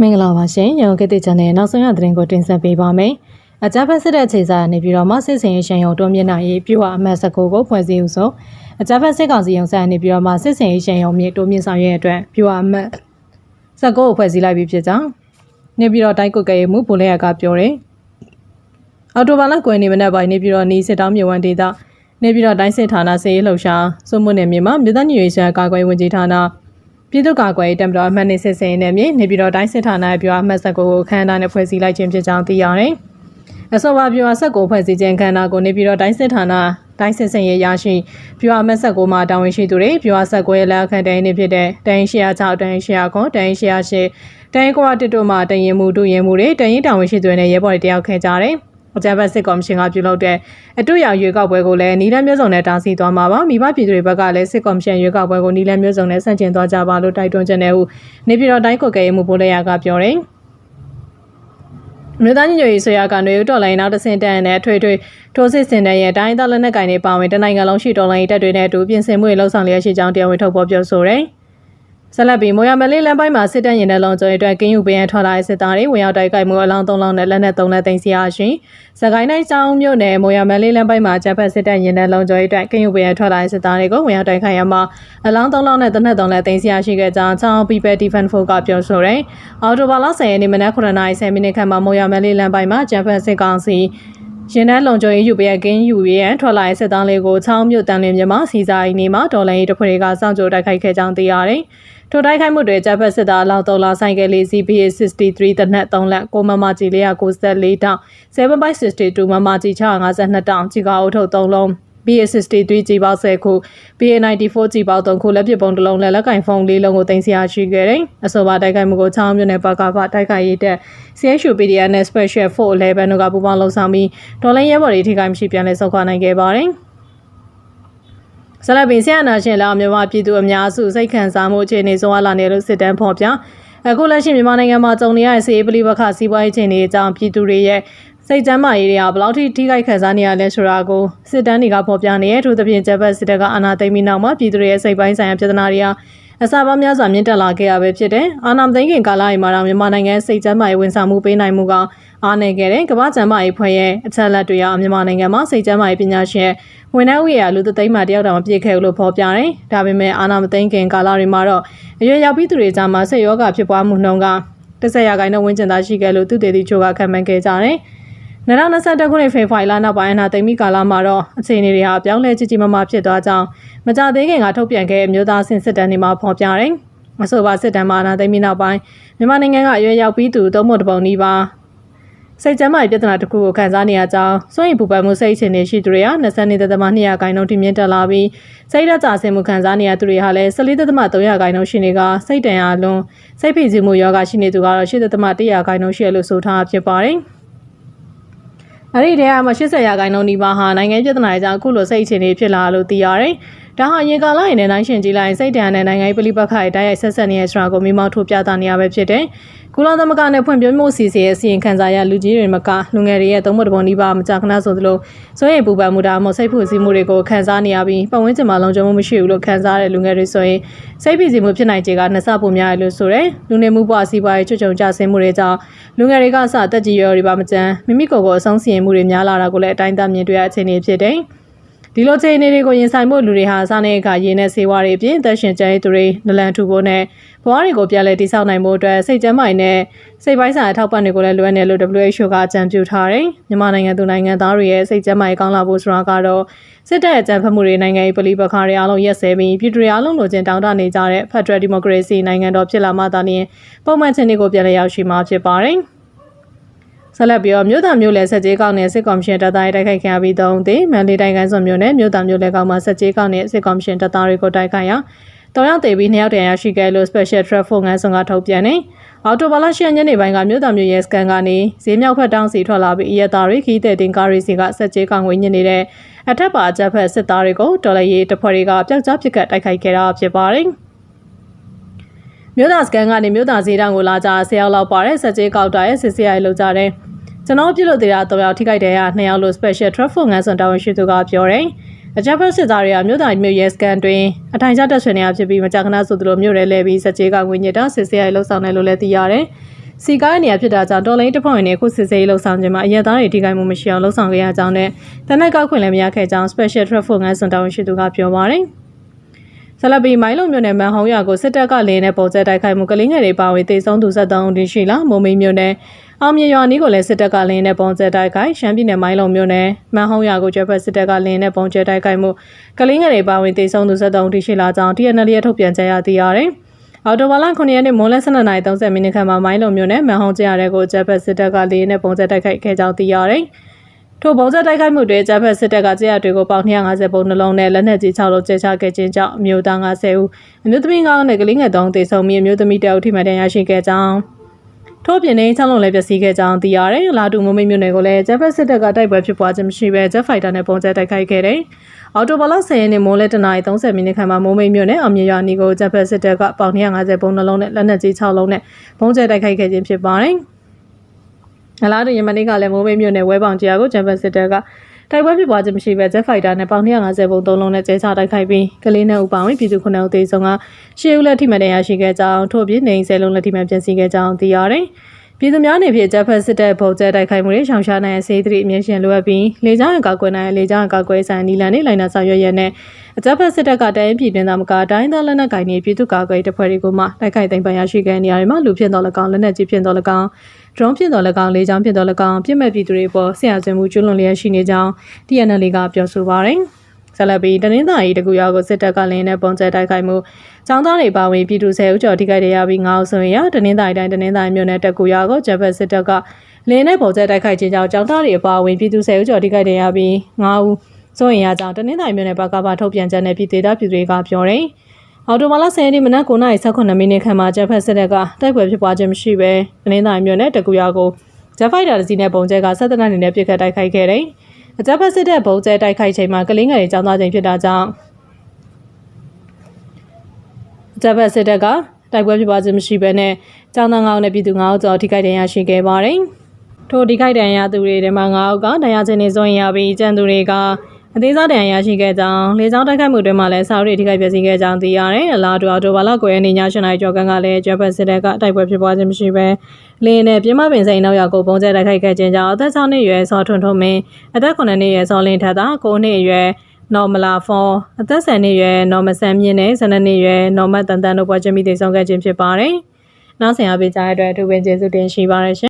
မင်္ဂလာပါရှင်ရုံကိတိချန်နယ်နောက်ဆုံးရသတင်းကိုတင်ဆက်ပေးပါမယ်။အကြမ်းဖက်စစ်တပ်ခြေစားနေပြီးတော့မှစစ်စင်ရေးရှင်ရုံတွန်းမြင့်နိုင်ရေးပြုအမတ်19ကိုဖွဲ့စည်းဥဆိုအကြမ်းဖက်စစ်ကောင်စီရုံဆိုင်နေပြီးတော့မှစစ်စင်ရေးရှင်ရုံမြေတွန်းမြင့်ဆောင်ရွက်အတွက်ပြုအမတ်19ကိုဖွဲ့စည်းလိုက်ပြီးဖြစ်ကြောင်းနေပြီးတော့တိုင်းကုတ်ကဲမှုဗိုလ်ရကပြောတယ်။အော်တိုဘာလကွယ်နေမနက်ပိုင်းနေပြီးတော့နီးစစ်တောင်းမြေဝမ်းဒေသနေပြီးတော့တိုင်းစစ်ဌာနစေရေးလှုပ်ရှားစုမှုနယ်မြေမှာမြို့သားညွေရှာကာကွယ်ဝင်ကြီးဌာန ပြည်သူ့ကာကွယ်ရေးတပ်မတော်အမှတ်နေစစ်စင်နဲ့မြေနေပြီးတော့တိုင်းစစ်ဌာနရဲ့ပြောအမှတ်ဆက်ကိုခန်းသားနဲ့ဖွဲ့စည်းလိုက်ခြင်းဖြစ်ကြောင်းသိရတယ်။အစောပါပြောဆက်ကိုဖွဲ့စည်းခြင်းခန်းသားကိုနေပြီးတော့တိုင်းစစ်ဌာနတိုင်းစစ်စင်ရဲ့ရရှိပြောအမှတ်ဆက်ကိုမှတာဝန်ရှိသူတွေပြောအဆက်ကိုရဲ့လက်အခန့်တိုင်းနေဖြစ်တဲ့တိုင်းရှေ့6တိုင်းရှေ့ခွန်တိုင်းရှေ့8တိုင်းကွာတစ်တို့မှတရင်မှုတို့ရင်မှုတွေတိုင်းတာဝန်ရှိသူတွေနဲ့ရဲဘော်တွေတယောက်ခဲကြတယ်။ အကြမ်းဖက်စစ်ကော်မရှင်ကပြုလုပ်တဲ့အတူရရွေးကောက်ပွဲကိုလည်းနီလန်းမျိုးစုံနဲ့တားဆီးသွားမှာပါမိဘပြည်သူတွေဘက်ကလည်းစစ်ကော်မရှင်ရွေးကောက်ပွဲကိုနီလန်းမျိုးစုံနဲ့ဆန့်ကျင်သွားကြပါလို့တိုက်တွန်းချက်နဲ့ဟုနေပြည်တော်တိုင်းကုတ်ကဲမှုပိုးလျာကပြောတယ်မြို့သားညညရေးဆွေရကနေဦးတော်လိုင်းနောက်တဆင့်တန်းနဲ့ထွေထွေထိုးစစ်စင်တဲ့ရဲ့တိုင်းသားလက်နက်ကင်တွေပါဝင်တနိုင်ငံလုံးရှိတော်လိုင်းတပ်တွေနဲ့အတူပြင်ဆင်မှုတွေလှုပ်ဆောင်လျက်ရှိကြောင်းတရားဝင်ထုတ်ဖော်ပြောဆိုတယ်။ ဆက်လက်ပြီးမိုရမလေးလမ်းပိုင်းမှာစစ်တပ်ရင်တဲ့လုံခြုံရေးအတွက်ကင်းယူပေးရန်ထွက်လာတဲ့စစ်သားတွေဝင်ရောက်တိုက်ခိုက်မှုအလောင်း၃လောင်းနဲ့လက်နက်၃လက်သိမ်းစီရရှင်။စကိုင်းတိုင်းကျောင်းမြို့နယ်မိုရမလေးလမ်းပိုင်းမှာဂျပန်စစ်တပ်ရင်တဲ့လုံခြုံရေးအတွက်ကင်းယူပေးရန်ထွက်လာတဲ့စစ်သားတွေကိုဝင်ရောက်တိုက်ခိုက်ရမှာအလောင်း၃လောင်းနဲ့တနက်၃လက်သိမ်းစီရရှိခဲ့ကြောင်းချောင်း People Defense Force ကပြောဆိုတယ်။အော်တိုဘာလ10ရက်နေ့မနက်9:30မိနစ်ခန့်မှာမိုရမလေးလမ်းပိုင်းမှာဂျပန်စစ်ကောင်စီ ရင်နှန်းလုံခြုံရေးယူပေးကင်းယူရန်ထွက်လာတဲ့စစ်သားလေးကိုချောင်းမြို့တန်လင်းမြမှာစီစာအင်းနေမှာဒေါ်လာရေးတစ်ဖွဲ့တွေကစောင့်ကြိုတိုက်ခိုက်ခဲ့ကြောင်းသိရတယ်။ထိုတိုက်ခိုက်မှုတွေဂျပန်စစ်သားအလောက်3လဆိုင်ကယ်လေး CBA63 တနက်3လက်6မမကြီး494တောင်7.62မမကြီး652တောင်ကြီးကားအုပ်ထုပ်3လုံး BA63 ကြီးပေါက်10ခု BA94 ကြီးပေါက်3ခုလက်ပစ်ပုံတစ်လုံးနဲ့လက်ကင်ဖုန်း၄လုံးကိုတင်စီရရှိခဲ့တယ်။အဆိုပါတိုက်ခိုက်မှုကိုချောင်းမြို့နယ်ပကဖတိုက်ခိုက်ရေးတဲ့ CSU PDF နဲ့ Special 411တို့ကပူးပေါင်းလှုပ်ဆောင်ပြီးဒေါ်လာရဲဘော်တွေထိခိုက်မရှိပြန်လည်ဆုတ်ခွာနိုင်ခဲ့ပါတယ်။ဆလပင်ဆရာနာရှင်လာမြန်မာပြည်သူအများစုစိတ်ခံစားမှုအခြေအနေဆုံးအလာနေလို့စစ်တမ်းဖော်ပြအခုလက်ရှိမြန်မာနိုင်ငံမှာကြုံနေရတဲ့စီးပလီပခစီးပွားရေးအခြေအနေအကြောင်းပြည်သူတွေရဲ့ စိတ်ကြမ်းမာရေးတွေကဘယ်လောက်ထိထိခိုက်ခံစားနေရလဲဆိုတာကိုစစ်တမ်းတွေကဖော်ပြနေရထို့သဖြင့်ဂျပန်စစ်တပ်ကအာဏာသိမ်းပြီးနောက်မှာပြည်သူတွေရဲ့စိတ်ပိုင်းဆိုင်ရာပြဿနာတွေဟာအစာပေါင်းများစွာမြင့်တက်လာခဲ့ရပဲဖြစ်တယ်။အာဏာသိမ်းခင်ကာလတွေမှာတော့မြန်မာနိုင်ငံစိတ်ကြမ်းမာရေးဝန်ဆောင်မှုပေးနိုင်မှုကအားနည်းခဲ့တဲ့ကမ္ဘာ့ကျန်းမာရေးဖွဲ့ရဲ့အချက်အလက်တွေအရမြန်မာနိုင်ငံမှာစိတ်ကျန်းမာရေးပညာရှင်ဝန်ထမ်းဥယျာလူသသိမ်းမှတယောက်တောင်မပြည့်ခဲ့ဘူးလို့ဖော်ပြတယ်။ဒါပေမဲ့အာဏာမသိမ်းခင်ကာလတွေမှာတော့အရွယ်ရောက်ပြီးသူတွေကြားမှာစိတ်ရောဂါဖြစ်ပွားမှုနှုန်းကတစ်ရာခိုင်နှုန်းဝန်းကျင်သာရှိခဲ့လို့သူတည်တည်ချိုကခံမှန်းခဲ့ကြတယ်။ 2021ခုနှစ်ဖေဖော်ဝါရီလနောက်ပိုင်းအနာသိမ်းပြီးကာလမှာတော့အခြေအနေတွေဟာပြောင်းလဲကြီးကြီးမားမားဖြစ်သွားကြောင်းမကြသေးခင်ကထုတ်ပြန်ခဲ့မြို့သားစင်စစ်တမ်းတွေမှာဖော်ပြတယ်။အဆိုပါစစ်တမ်းမှာအနာသိမ်းပြီးနောက်ပိုင်းမြန်မာနိုင်ငံကအရွယ်ရောက်ပြီးသူသုံးဖို့တပုံနီးပါးစိတ်ကျန်းမာရေးပြဿနာတစ်ခုကိုခံစားနေရကြောင်းစွန့်ရင်ပူပန်မှုစိတ်အခြေအနေရှိသူတွေက22.2ရာခိုင်နှုန်းထိမြင့်တက်လာပြီးစိတ်ဓာတ်ကျဆင်းမှုခံစားနေရသူတွေဟာလည်း14.3ရာခိုင်နှုန်းရှိနေကစိတ်တန်ရာလွန်စိတ်ဖိစီးမှုယောဂရှိနေသူကတော့8.1ရာခိုင်နှုန်းရှိရလို့ဆိုထားဖြစ်ပါတယ်။ အဲ့ဒီတည်းကမှ80ရာခိုင်နှုန်းနီးပါးဟာနိုင်ငံပြည်ထနာကြောင့်အခုလိုစိတ်အခြေအနေဖြစ်လာလို့သိရတယ်။ ဒါဟာရင်ကာလရင်နဲ့နိုင်ရှင်ကြီးလိုက်စိတ်တန်တဲ့နိုင်ငံရေးပဋိပက္ခရဲ့တိုက်ရိုက်ဆက်ဆက်နေတဲ့ဆိုတာကိုမိမောက်ထုတ်ပြသနေရပဲဖြစ်တယ်။ကုလသမဂ္ဂနဲ့ဖွံ့ဖြိုးမှုစီစီရဲ့စီရင်ခံစာရလူကြီးတွေမကလူငယ်တွေရဲ့သုံးဖို့တပုံနီးပါးမကြာခဏဆိုသလိုစိုးရိမ်ပူပန်မှုဒါမှမဟုတ်စိတ်ဖိစီးမှုတွေကိုခံစားနေရပြီးပတ်ဝန်းကျင်မှာလုံခြုံမှုမရှိဘူးလို့ခံစားရတဲ့လူငယ်တွေဆိုရင်စိတ်ဖိစီးမှုဖြစ်နိုင်ခြေကနှစ်ဆပိုများတယ်လို့ဆိုတယ်။လူနေမှုဘဝစီးပွားရေးချွတ်ချုံကြဆင်းမှုတွေကြောင့်လူငယ်တွေကစတက်ကြီးရောတွေပါမကြမ်းမိမိကိုယ်ကိုအဆုံးစီရင်မှုတွေများလာတာကိုလည်းအတိုင်းအတာမြင်တွေ့ရအခြေအနေဖြစ်တယ်။ ဒီလိုခြေအနေတွေကိုရင်ဆိုင်မှုလူတွေဟာစားနေအခါရင်းနဲ့ဆေးဝါးတွေအပြင်သက်ရှင်ကျန်းသူတွေနလန်ထူဖို့နဲ့ဘဝတွေကိုပြန်လည်တည်ဆောက်နိုင်ဖို့အတွက်စိတ်ကျန်းမာရေးနဲ့စိတ်ပိုင်းဆိုင်ရာထောက်ပံ့တွေကိုလည်းလွှဲနေလို့ WHO ကအကြံပြုထားတယ်။မြန်မာနိုင်ငံသူနိုင်ငံသားတွေရဲ့စိတ်ကျန်းမာရေးကောင်းလာဖို့ဆိုတာကတော့စစ်တပ်ရဲ့ကြံဖက်မှုတွေနိုင်ငံရေးပလီပခါတွေအားလုံးရက်စဲပြီးပြည်သူတွေအားလုံးလိုချင်တောင်းတနေကြတဲ့ Federal Democracy နိုင်ငံတော်ဖြစ်လာမှသာလျှင်ပုံမှန်ချင်းတွေကိုပြန်လည်ရောက်ရှိမှာဖြစ်ပါတယ်။ ဆက်လက်ပြီးတော့မြို့သားမြို့နယ်ဆက်ကြေးကောက်နယ်စစ်ကော်မရှင်တပ်သားတွေတိုက်ခိုက်ခံရပြီးသုံးသည်မန္တလေးတိုင်းကစွန်မြို့နယ်မြို့သားမြို့နယ်ကောက်မှာဆက်ကြေးကောက်နယ်စစ်ကော်မရှင်တပ်သားတွေကိုတိုက်ခိုက်ရာတောင်ရောက်တည်ပြီးနှစ်ယောက်တန်ရရှိခဲ့လို့ Special Traffic ငန်းဆောင်ကထုတ်ပြန်နေအော်တိုဘာလ10ရက်နေ့ပိုင်းကမြို့သားမြို့ရဲစကန်ကနေဈေးမြောက်ဖက်တောင်းစီထွက်လာပြီးအရက်သားတွေခီးတဲ့တင်ကားရီစီကဆက်ကြေးကောက်ဝင်ညနေတဲ့အထက်ပါအကြက်ဖက်စစ်သားတွေကိုတော်လရေးတပ်ဖွဲ့တွေကပျောက်ကြားပစ်ကတ်တိုက်ခိုက်ခဲ့တာဖြစ်ပါတယ် မြို့သားစကန်ကနေမြို့သားဈေးတောင်ကိုလာကြဆယ်ယောက်လောက်ပါတဲ့ဆက်ကြေးကောက်တာရဲ့စစ်စရိုက်လောက်ကြတဲ့ကျွန်တော်ပြစ်လို့သေးတာတော့ယောက်ထိခိုက်တယ်ရနှစ်ယောက်လို့ special traffic ငန်းစွန်တာဝန်ရှိသူကပြောတယ်အကြမ်းဖက်စစ်သားတွေကမြို့သားမြို့ရဲစကန်တွင်အထိုင်ကျတက်ဆွေနေရဖြစ်ပြီးမကြာခဏဆိုသလိုမြို့ရဲလဲပြီးစကြေးကငွေညစ်တာစစ်ဆေးရိုက်လှုပ်ဆောင်တယ်လို့လည်းသိရတယ်စီကားနေရာဖြစ်တာကြောင့်တော်လိုင်းတပ်ဖွဲ့ဝင်တွေအခုစစ်ဆေးရေးလှုပ်ဆောင်ခြင်းမှာအရက်သားတွေထိခိုက်မှုမရှိအောင်လှုပ်ဆောင်ခဲ့ရကြောင်းနဲ့တနက်ကောက်ခွင့်လည်းမရခဲ့ကြောင်း Special Traffic ငန်းစွန်တာဝန်ရှိသူကပြောပါတယ်။ ဆလပီမိုင်းလုံမြို့နယ်မန်ဟုံးရွာကိုစစ်တပ်ကလင်းနဲ့ပုံကျဲတိုက်ခိုက်မှုကလေးငယ်တွေပါဝင်တေဆုံးသူ73ဦးရှိလာမုံမိတ်မြို့နယ်အောင်မြေရွာနီးကိုလည်းစစ်တပ်ကလင်းနဲ့ပုံကျဲတိုက်ခိုက်ရှမ်းပြည်နယ်မိုင်းလုံမြို့နယ်မန်ဟုံးရွာကိုကျဖက်စစ်တပ်ကလင်းနဲ့ပုံကျဲတိုက်ခိုက်မှုကလေးငယ်တွေပါဝင်တေဆုံးသူ73ဦးရှိလာကြောင်း TNL ရဲ့ထုတ်ပြန်ကြေညာသိရတယ်။အော်တိုဘာလ9ရက်နေ့မိုးလယ်12:30မိနစ်ခန့်မှာမိုင်းလုံမြို့နယ်မန်ဟုံးကျရတဲ့ကိုဂျက်ဖက်စစ်တပ်ကလေးနဲ့ပုံစံတိုက်ခိုက်ခဲ့ကြောင်းသိရတယ်။ ထိုပုံစံတိုက်ခိုက်မှုတွေဂျက်ဖက်စစ်တပ်ကကျရတွေကိုပေါင်250ပုံနှလုံးနဲ့လက်နက်ကြီး6လုံးကျချခဲ့ခြင်းကြောင့်အမျိုးသား90ဦးအမျိုးသမီး9ဦးနဲ့ကလေးငယ်3ဦးသေဆုံးပြီးအမျိုးသမီး1ဦးထိမှန်ဒဏ်ရာရှိခဲ့ကြောင်းထို့ပြင်နေ6လုံးလည်းပျက်စီးခဲ့ကြောင်းသိရတယ်။လာတူမမိတ်မြို့နယ်ကိုလည်းဂျက်ဖက်စစ်တပ်ကတိုက်ပွဲဖြစ်ပွားခြင်းမရှိဘဲဂျက်ဖိုက်တာနဲ့ပုံစံတိုက်ခိုက်ခဲ့တယ်။အော်တိုဘာလ10ရက်နေ့မိုးလဲတနာရီ30မိနစ်ခန့်မှာမိုးမိတ်မြို့နယ်အောင်မြေရွာနီကိုဂျက်ဖက်စစ်တပ်ကပေါင်250ပုံနှလုံးနဲ့လက်နက်ကြီး6လုံးနဲ့ပုံစံတိုက်ခိုက်ခဲ့ခြင်းဖြစ်ပါတယ်။ အလားတူယမန်နေ့ကလည်းမိုးမိတ်မြို့နယ်ဝဲပေါင်ကြားကိုဂျက်ဖက်စစ်တပ်ကတိုက်ပွဲဖြစ်ပွားခြင်းမရှိဘဲဂျက်ဖိုက်တာနဲ့ပေါင်250ပုံ3လုံးနဲ့ကျဲချတိုက်ခိုက်ပြီးကလေးနဲ့ဥပောင်ပြည်သူ9ဦးသေဆုံးကရှေးဦးလက်ထိမှန်တရားရှိခဲ့ကြောင်းထို့ပြင်နေ10လုံးလက်ထိမှန်ပြင်ဆင်ခဲ့ကြောင်းသိရတယ်။ ပြည်သူများအနေဖြင့်ဂျက်ဖက်စစ်တပ်ဗုံးကျဲတိုက်ခိုက်မှုတွေရှောင်ရှားနိုင်စေသည့်အမြင့်ရှင်လိုအပ်ပြီးလေကြောင်းရန်ကောက်ကွယ်နိုင်လေကြောင်းရန်ကောက်ကွယ်ဆိုင်နီလန်နဲ့လိုင်နာဆောင်ရွက်ရတဲ့အကြမ်းဖက်စစ်တပ်ကတိုင်းပြည်တွင်သာမကတိုင်းသားလက်နက်ကိုင်တွေပြည်သူ့ကာကွယ်တပ်ဖွဲ့တွေကိုမှတိုက်ခိုက်သိမ်းပိုင်ရရှိခဲ့နေရတဲ့မှာလူဖြစ်တော်၎င်းလက်နက်ကြီးဖြစ်တော်၎င်း drone ဖြစ်တော်၎င်းလေကြောင်းဖြစ်တော်၎င်းပြစ်မဲ့ပြည်သူတွေပေါ်ဆရာဆွေမှုကျွလွန်လျက်ရှိနေကြောင်း TNL ကပြောဆိုပါရယ် ဆလပီတနင်္သာရီတကူရွာကိုစစ်တပ်ကလင်းနဲ့ပုံကျဲတိုက်ခိုက်မှုចောင်းသားတွေပါဝင်ပြည်သူဆယ်ဦးကျော်ထိခိုက်ရပြီး9ဦးဆိုရင်ရတနင်္သာရီတိုင်းတနင်္သာရီမြို့နယ်တကူရွာကိုဂျပက်စစ်တပ်ကလင်းနဲ့ပုံကျဲတိုက်ခိုက်ခြင်းကြောင့်ចောင်းသားတွေပါဝင်ပြည်သူဆယ်ဦးကျော်ထိခိုက်ရပြီး9ဦးဆိုရင်ရကြောင့်တနင်္သာရီမြို့နယ်ဘက်ကပါထုတ်ပြန်ချက်နဲ့ပြည်သေးတာပြည်တွေကပြောတယ်အော်တိုမာလာ10ရက်နေ့မနက်9:18မိနစ်ခန့်မှာဂျက်ဖက်စစ်တပ်ကတိုက်ပွဲဖြစ်ပွားခြင်းမရှိဘဲတနင်္သာရီမြို့နယ်တကူရွာကိုဂျက်ဖိုက်တာတစ်စီးနဲ့ပုံကျဲကဆက်တနက်အနေနဲ့ပြစ်ခတ်တိုက်ခိုက်ခဲ့တယ်။ အကြမ်းဖက်စစ်တပ်ဘုံကျဲတိုက်ခိုက်ချိန်မှာကလင်းငယ်တွေចောင်းသားချိန်ဖြစ်တာကြောင့်အကြမ်းဖက်စစ်တပ်ကတိုက်ပွဲဖြစ်ပွားခြင်းမရှိဘဲနဲ့ចောင်းသား9ဦးနဲ့ပြည်သူ9ဦးကျော်ထိခိုက်ဒဏ်ရာရှိခဲ့ပါတယ်။ထိုထိခိုက်ဒဏ်ရာသူတွေထဲမှာ9ဦးကဒဏ်ရာချင်းနေစိုးရင်ရပြီးကျန်သူတွေက အသေးစားဒဏ်ရာရရှိခဲ့ကြောင်းလေကြောင်းတိုက်ခိုက်မှုတွေမှာလည်းစာရီထိခိုက်ပျက်စီးခဲ့ကြောင်းသိရတယ်။အလားတူအော်တိုဘာလ9ရက်နေ့ည7:00နာရီကျော်ကန်းကလည်းဂျပန်စစ်တပ်ကတိုက်ပွဲဖြစ်ပွားခြင်းမရှိဘဲလင်းနဲ့ပြင်းမပင်စိန်နောက်ရောက်ကိုပုံကျဲတိုက်ခိုက်ခဲ့ခြင်းကြောင့်အသက်6နှစ်အရွယ်စောထွန်းထွန်းမင်းအသက်9နှစ်အရွယ်စောလင်းထက်သာ9နှစ်အရွယ်နော်မလာဖောအသက်10နှစ်အရွယ်နော်မဆန်မြင့်နဲ့12နှစ်အရွယ်နော်မတန်တန်တို့ပွဲချင်းမိသေးဆုံးခဲ့ခြင်းဖြစ်ပါတယ်။နောက်ဆင်အားပေးကြတဲ့အတွက်အထူးပင်ကျေးဇူးတင်ရှိပါတယ်ရှင်